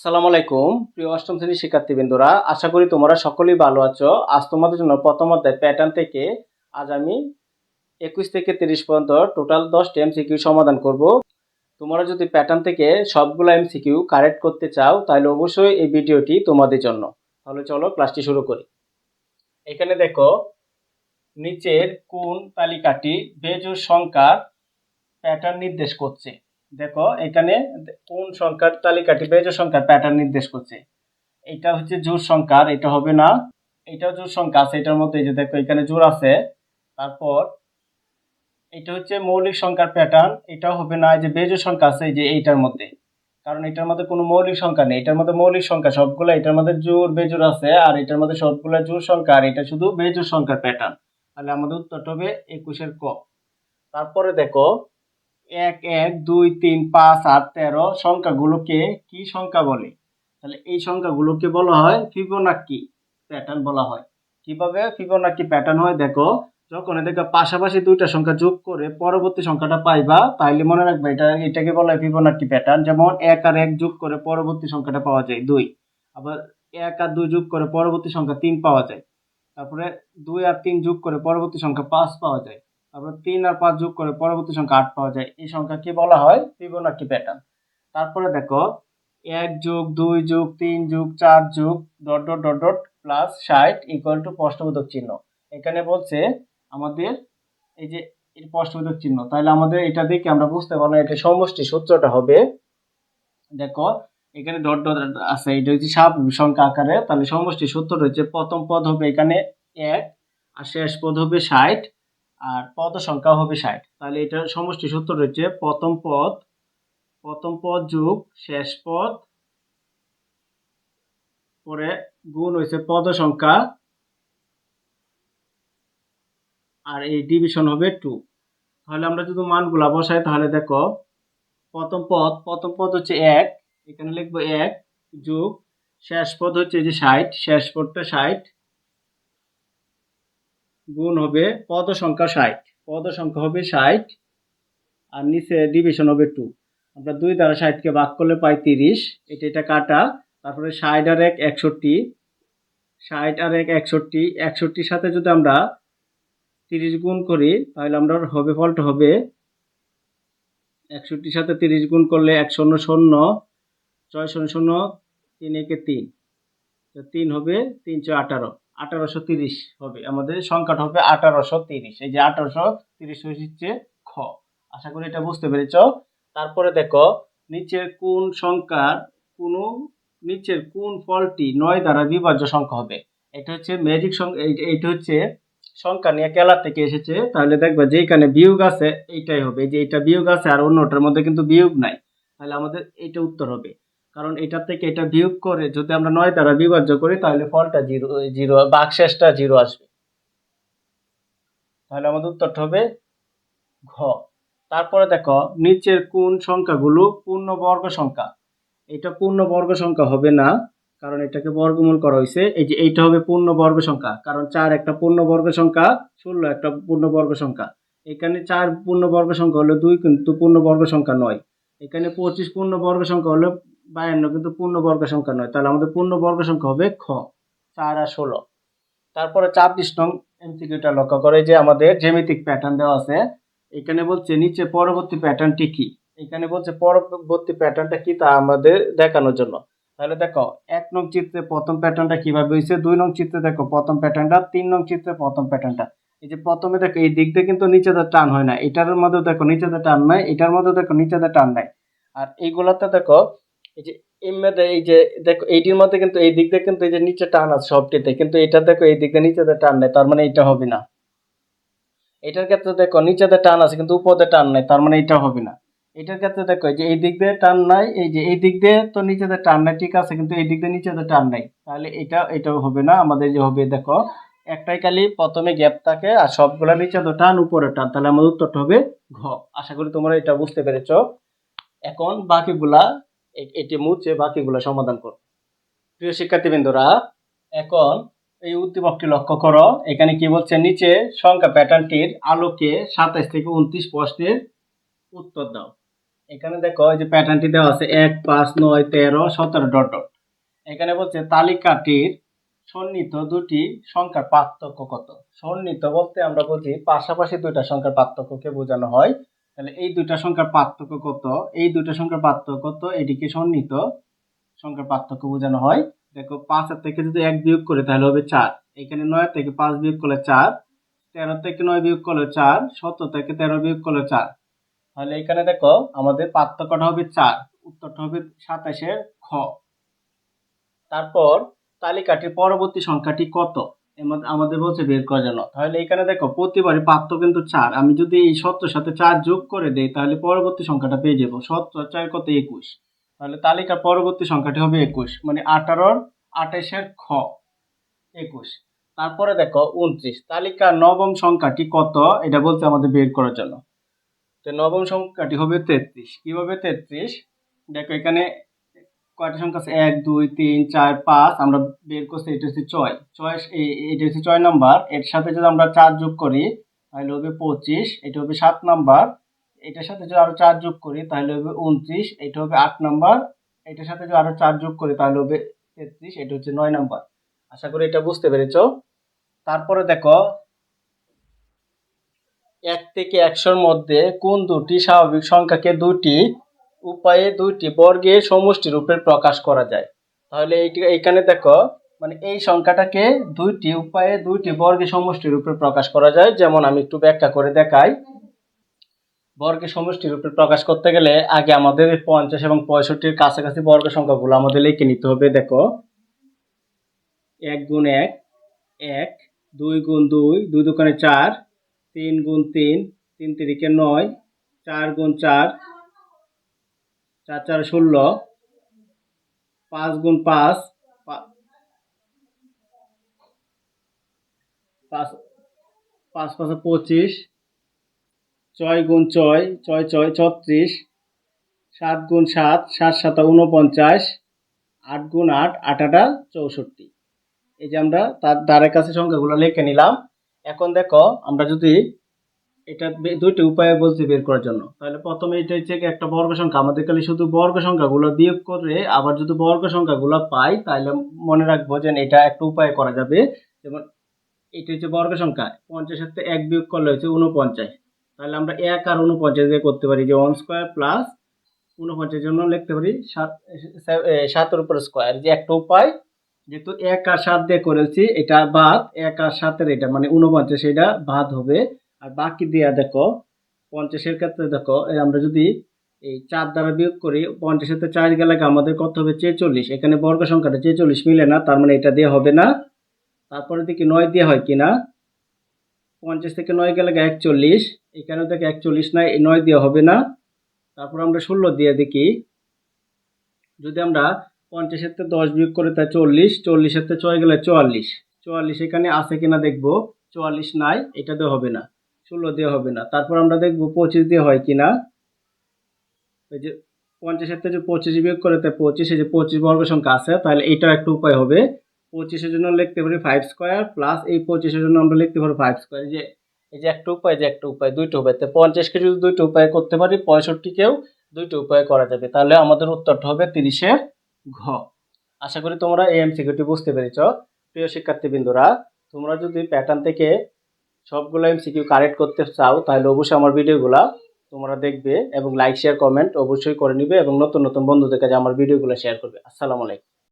আসসালামু আলাইকুম, প্রিয় অষ্টম শ্রেণির শিক্ষার্থীবৃন্দরা। আশা করি তোমরা সকলেই ভালো আছো। আজ তোমাদের জন্য প্রথম অধ্যায় প্যাটার্ন থেকে আজ আমি একুশ থেকে তিরিশ পর্যন্ত টোটাল দশটি এমসিকিউ সমাধান করব। তোমরা যদি প্যাটার্ন থেকে সবগুলো এমসিকিউ কারেক্ট করতে চাও, তাহলে অবশ্যই এই ভিডিওটি তোমাদের জন্য। তাহলে চলো ক্লাসটি শুরু করি। এখানে দেখো, নিচের কোন তালিকাটি বেজোর সংখ্যার প্যাটার্ন নির্দেশ করছে। দেখো, এখানে কোন সংখ্যার তালিকাটি বেজোড় সংখ্যার প্যাটার্ন নির্দেশ করছে। এটা হচ্ছে জোড় সংখ্যার, এটা হবে না। এটাও জোড় সংখ্যা আছে, এটার মধ্যে যে দেখো, এখানে জোড় আছে। তারপর এটা হচ্ছে মৌলিক সংখ্যার প্যাটার্ন এটাও হবে না। যে বেজোড় সংখ্যা আছে যে এইটার মধ্যে। কারণ এটার মধ্যে কোনো মৌলিক সংখ্যা নেই। এটার মধ্যে মৌলিক সংখ্যা, সবগুলো এটার মধ্যে জোর বেজোড় আছে, আর এটার মধ্যে সবগুলো জোড় সংখ্যা, আর এটা শুধু বেজোড় সংখ্যার প্যাটার্ন তাহলে আমাদের উত্তরটা হবে একুশের ক। তারপরে দেখো এক এক, দুই, তিন, পাঁচ আট তেরো সংখ্যাগুলোকে কি সংখ্যা বলে? তাহলে এই সংখ্যাগুলোকে বলা হয় ফিবোনাক্কি প্যাটার্ন বলা হয়। কীভাবে ফিবোনাক্কি প্যাটার্ন হয়? দেখো, যখন দেখো পাশাপাশি দুইটা সংখ্যা যোগ করে পরবর্তী সংখ্যাটা পাইবা, তাইলে মনে রাখবে এটা, এটাকে বলা হয় ফিবোনাক্কি প্যাটার্ন যেমন এক আর এক যোগ করে পরবর্তী সংখ্যাটা পাওয়া যায় দুই। আবার এক আর দুই যোগ করে পরবর্তী সংখ্যা তিন পাওয়া যায়। তারপরে দুই আর তিন যোগ করে পরবর্তী সংখ্যা পাঁচ পাওয়া যায়। তারপর তিন আর পাঁচ যোগ করে পরবর্তী সংখ্যা আট পাওয়া যায়। এই সংখ্যাকে বলা হয়? ফিবোনাক্কি প্যাটার্ন তারপরে দেখো, এক যোগ, দুই যোগ, তিন যোগ, চার যোগ dot dot dot dot plus ষাট ইকুয়াল টু প্রশ্নবোধক চিহ্ন। এখানে বলছে আমাদের এই যে প্রশ্নবোধক চিহ্ন, তাহলে আমাদের এটা দেখে আমরা বুঝতে পারলাম এটা সমষ্টি সূত্রটা হবে। দেখো, এখানে ডট ডট আছে, এটা হচ্ছে স্বাভাবিক সংখ্যা আকারে, তাহলে সমষ্টি সূত্রটা রয়েছে প্রথম পদ হবে এখানে এক, আর শেষ পদ হবে ষাট। আর পদ সংখ্যা হবে ষাট। তাহলে এটার সমষ্টি সূত্র রয়েছে প্রথম পদ প্রথম পদ যোগ, শেষ পদ, পরে গুণ হয়েছে পদ সংখ্যা, আর এই ডিভিশন হবে টু তাহলে আমরা যদি মানগুলা বসাই, তাহলে দেখো, প্রথম পদ প্রথম পদ হচ্ছে এক, এখানে লিখব এক যোগ, শেষ পদ হচ্ছে যে ষাট, শেষ পদটা ষাট। গুণ হবে পদ সংখ্যা ষাট। পদ সংখ্যা হবে ষাট আর নিচে ডিভিশন হবে টু আমরা দুই দ্বারা ষাটকে ভাগ করলে পাই তিরিশ। এটা এটা কাটা। তারপরে ষাট আর এক একষট্টি। ষাট আর এক একষট্টি। একষট্টির সাথে যদি আমরা তিরিশ গুণ করি, তাহলে আমরা হবে ফলটা হবে একষট্টির সাথে তিরিশ গুণ করলে এক শূন্য শূন্য। ছয় শূন্য শূন্য, তিন একে তিন। তিন হবে তিনশো আঠারো। আঠারোশো তিরিশ হবে। আমাদের সংখ্যাটা হবে আঠারোশো তিরিশ। এই যে আঠারোশো তিরিশ হচ্ছে খ। আশা করি এটা বুঝতে পেরেছ। তারপরে দেখো, নিচের কোন সংখ্যার কোনো, নিচের কোন ফলটি নয় দ্বারা বিভাজ্য সংখ্যা হবে? এটা হচ্ছে ম্যাজিক সংখ্যা এইটা হচ্ছে সংখ্যা নিয়ে কেলার থেকে এসেছে। তাহলে দেখবে যে এখানে বিয়োগ আছে, এইটাই হবে। যে এটা বিয়োগ আছে আর অন্যটার মধ্যে কিন্তু বিয়োগ নাই। তাহলে আমাদের এইটা উত্তর হবে। কারণ এটা থেকে এটা বিয়োগ করে যদি আমরা নয় দ্বারা বিভাজ্য করি, তাহলে ফলটা জিরো জিরো বাকশেষটা জিরো আসবে। তাহলে আমাদের উত্তরটা হবে ঘ। তারপরে দেখো, নিচের কোন সংখ্যাগুলো পূর্ণ বর্গ সংখ্যা? এটা পূর্ণ বর্গ সংখ্যা হবে না, কারণ এটাকে বর্গমূল করা হয়েছে। এই যে এইটা হবে পূর্ণ বর্গ সংখ্যা, কারণ চার একটা পূর্ণ বর্গ সংখ্যা, ষোলো একটা পূর্ণ বর্গ সংখ্যা। এখানে চার পূর্ণ বর্গ সংখ্যা হলে দুই, কিন্তু পূর্ণ বর্গ সংখ্যা নয়। এখানে পঁচিশ পূর্ণ বর্গ সংখ্যা হলে বায়ান্ন কিন্তু পূর্ণ বর্গ সংখ্যা নয়। তাহলে আমাদের পূর্ণ বর্গ সংখ্যা হবে খ। চার আর ষোলো। তারপরে ছাব্বিশ নং এমসিকিউটা লক্ষ্য করে যে আমাদের জ্যামিতিক প্যাটার্ন দেওয়া আছে, এখানে বলছে নিচে পরবর্তী প্যাটার্নটি কি? এখানে বলছে পরবর্তী প্যাটার্নটা কি তা আমাদের দেখানোর জন্য। তাহলে দেখো, এক নং চিত্রে প্রথম প্যাটার্নটা কীভাবে হয়েছে, দুই নং চিত্রে দেখো, প্রথম প্যাটার্নটা তিন নং চিত্রে প্রথম প্যাটার্নটা এই যে প্রথমে দেখো, এই দিক দিয়ে কিন্তু নিচেতে টান হয় না, এটার মধ্যে দেখো, নিচেতে টান নাই, এটার মধ্যে দেখো, নিচেতে টান নাই। আর এইগুলাতে দেখো এই যে এই যে, দেখো মধ্যে কিন্তু এই দিক দিয়ে কিন্তু এই যে নিচে টান আছে সবটিতে, কিন্তু এটা দেখো এই দিক দিয়ে নিচেতে টান নেই, তার মানে এটা হবে না। এটার ক্ষেত্রে দেখো নিচেতে টান আছে, কিন্তু উপরে টান নাই, তার মানে হবে না। এটার ক্ষেত্রে দেখো যে, এই দিক দিয়ে টান নাই, এই যে, এই দিক দিয়ে তো নিচেতে টান নাই, ঠিক আছে, কিন্তু এই দিক দিয়ে নিচেতে টান নাই। তাহলে এটা হবে না, আমাদের যে হবে, দেখো, একটাই খালি প্রথমে গ্যাপ থাকে আর সবগুলা নিচে তো টান, উপরে টান, তাহলে আমাদের উত্তরটা হবে ঘ। আশা করি তোমরা এটা বুঝতে পেরেছ। এখন বাকিগুলা এটি মুছে বাকিগুলা সমাধান করো। প্রিয় শিক্ষার্থীবৃন্দরা, এখন এই উদ্দীপকটি লক্ষ্য করো। এখানে কি বলছে? নিচে সংখ্যা প্যাটার্নটির আলোকে সাতাইশ থেকে উনত্রিশ প্রশ্নের উত্তর দাও। এখানে দেখো, এই যে প্যাটার্নটি দেওয়া আছে, এক, পাঁচ, নয়, তেরো, সতেরো ডট ডট। এখানে বলছে, তালিকাটির সন্নিহিত দুটি সংখ্যার পার্থক্য কত? সন্নিহিত বলতে আমরা বুঝি, পাশাপাশি দুইটা সংখ্যার পার্থক্যকে বোঝানো হয়। তাহলে এই দুইটা সংখ্যার পার্থক্য কত? এই দুইটা সংখ্যার পার্থক্য কত? এটিকে সন্নিহিত সংখ্যার পার্থক্য বোঝানো হয়। দেখো, পাঁচের থেকে যদি এক বিয়োগ করে, তাহলে হবে চার। এখানে নয় থেকে পাঁচ বিয়োগ করলে চার। তেরো থেকে নয় বিয়োগ করলে চার। সতেরো থেকে তেরো বিয়োগ করলে চার। তাহলে এখানে দেখো, আমাদের পার্থক্যটা হবে চার। উত্তরটা হবে সাতাশের খ। তারপর তালিকাটির পরবর্তী সংখ্যাটি কত? আমাদের বলছে বের করার জন্য। তাহলে এখানে দেখো, প্রতিবারই পাত্র কিন্তু চার। আমি যদি এই সত্তর সাথে চার যোগ করে দেই, তাহলে পরবর্তী সংখ্যাটা পেয়ে যাব। সত্তর চার কত? একুশ। তাহলে তালিকার পরবর্তী সংখ্যাটি হবে একুশ। মানে আঠারোর আঠাশের খ। একুশ। তারপরে দেখো, উনত্রিশ। তালিকার নবম সংখ্যাটি কত? এটা বলছে আমাদের বের করার জন্য। তো নবম সংখ্যাটি হবে তেত্রিশ। কীভাবে তেত্রিশ? দেখো এখানে কয়টা সংখ্যা আছে? এক, দুই, তিন, চার, পাঁচ। আমরা বের করছি, এটা হচ্ছে ছয়। ছয় এটা হচ্ছে ছয় নাম্বার। এর সাথে যদি আমরা চার যোগ করি, তাহলে হবে পঁচিশ। এটা হবে সাত নাম্বার। এটার সাথে যদি আরও চার যোগ করি, তাহলে হবে উনত্রিশ। এটা হবে আট নাম্বার। এটার সাথে যদি আরও চার যোগ করি, তাহলে হবে তেত্রিশ। এটা হচ্ছে নয় নাম্বার। আশা করি এটা বুঝতে পেরেছ। তারপরে দেখো, এক থেকে একশোর মধ্যে কোন দুটি স্বাভাবিক সংখ্যাকে দুটি উপায়ে দুইটি বর্গের সমষ্টি রূপে প্রকাশ করা যায়। তাহলে এইটি এখানে দেখো মানে এই সংখ্যাটাকে দুইটি উপায়ে দুইটি বর্গের সমষ্টি রূপে প্রকাশ করা যায়। যেমন আমি একটু ব্যাখ্যা করে দেখাই। বর্গের সমষ্টি রূপে প্রকাশ করতে গেলে আগে আমাদের পঞ্চাশ এবং পঁয়ষট্টির কাছাকাছি বর্গ সংখ্যাগুলো আমাদের লিখে নিতে হবে। দেখো, এক গুণ এক এক, দুই গুণ দুই দুই দোকানে চার, তিন গুণ তিন তিন তিরিকে নয়, চার গুণ চার চার চার ষোলো, পাঁচ গুণ পাঁচ পাঁচ পাঁচ পাঁচে পঁচিশ, ছয় গুণ ছয় ছয় ছয় ছত্রিশ, সাত গুণ সাত সাত সাতা উনপঞ্চাশ আট গুণ আট আট আটা চৌষট্টি। এই যে আমরা তার দ্বারের কাছে সংখ্যাগুলো লিখে নিলাম। এখন দেখো, আমরা যদি এটা দুইটি উপায়ে বলছি বের করার জন্য। তাহলে প্রথমে এটা হচ্ছে একটা বর্গ সংখ্যা। আমাদের খালি শুধু বর্গ সংখ্যাগুলো বিয়োগ করে আবার যদি বর্গ সংখ্যাগুলো পাই, তাহলে মনে রাখব যে এটা একটা উপায় করা যাবে। যেমন এটা হচ্ছে বর্গ সংখ্যা। পঞ্চাশের সাথে এক বিয়োগ করলে হচ্ছে উনপঞ্চাশ তাহলে আমরা এক আর উনপঞ্চাশ দিয়ে করতে পারি যে ওয়ান স্কোয়ার প্লাস উনপঞ্চাশের জন্য লিখতে পারি সাত সাতের উপর স্কোয়ার। যে একটা উপায়, যেহেতু এক আর সাত দিয়ে করেছি, এটা বাদ, এক আর সাতের এটা মানে উনপঞ্চাশ এটা বাদ হবে। আর বাকি দিয়া দেখো, পঞ্চাশের ক্ষেত্রে দেখো আমরা যদি এই চার দ্বারা বিয়োগ করি, পঞ্চাশের চার গেলে আমাদের কত হবে? ছেচল্লিশ। এখানে বর্গ সংখ্যাটা ছেচল্লিশ মিলে না, তার মানে এটা দিয়ে হবে না। তারপরে দেখি নয় দিয়ে হয় কিনা? পঞ্চাশ থেকে নয় গেলে একচল্লিশ। এখানে থেকে একচল্লিশ এই নয় দিয়ে হবে না। তারপর আমরা ষোলো দিয়ে দেখি। যদি আমরা পঞ্চাশের থেকে দশ বিয়োগ করে তাই চল্লিশ। চল্লিশের থেকে ছয় গেলে চুয়াল্লিশ। চুয়াল্লিশ এখানে আছে কিনা দেখব? চুয়াল্লিশ নাই, এটা দিয়ে হবে না। ষোলো দিয়ে হবে না। তারপর আমরা দেখব পঁচিশ দিয়ে হয় কিনা। ওই যে পঞ্চাশের থেকে পঁচিশ বিয়োগ করে তাই পঁচিশ যে পঁচিশ বর্গ সংখ্যা আছে, তাহলে এটাও একটা উপায় হবে। পঁচিশের জন্য লিখতে পারি ফাইভ স্কোয়ার প্লাস এই পঁচিশের জন্য আমরা লিখতে পারি ফাইভ স্কোয়ার যে, এই যে একটা উপায় যে একটা উপায়, দুইটা উপায়। তো পঞ্চাশকে যদি দুইটা উপায় করতে পারি, পঁয়ষট্টিকেও দুইটা উপায় করা যাবে। তাহলে আমাদের উত্তরটা হবে তিরিশের ঘ। আশা করি তোমরা এই এমসিকিউটি বুঝতে পেরেছ। প্রিয় শিক্ষার্থীবৃন্দরা, তোমরা যদি প্যাটার্ন থেকে সবগুলো এমসিকিউ কারেক্ট করতে চাও, তাহলে অবশ্যই আমার ভিডিওগুলো তোমরা দেখবে এবং লাইক শেয়ার কমেন্ট অবশ্যই করে নিবে এবং নতুন নতুন বন্ধুদের কাছে আমার ভিডিওগুলো শেয়ার করবে। আসসালামু আলাইকুম।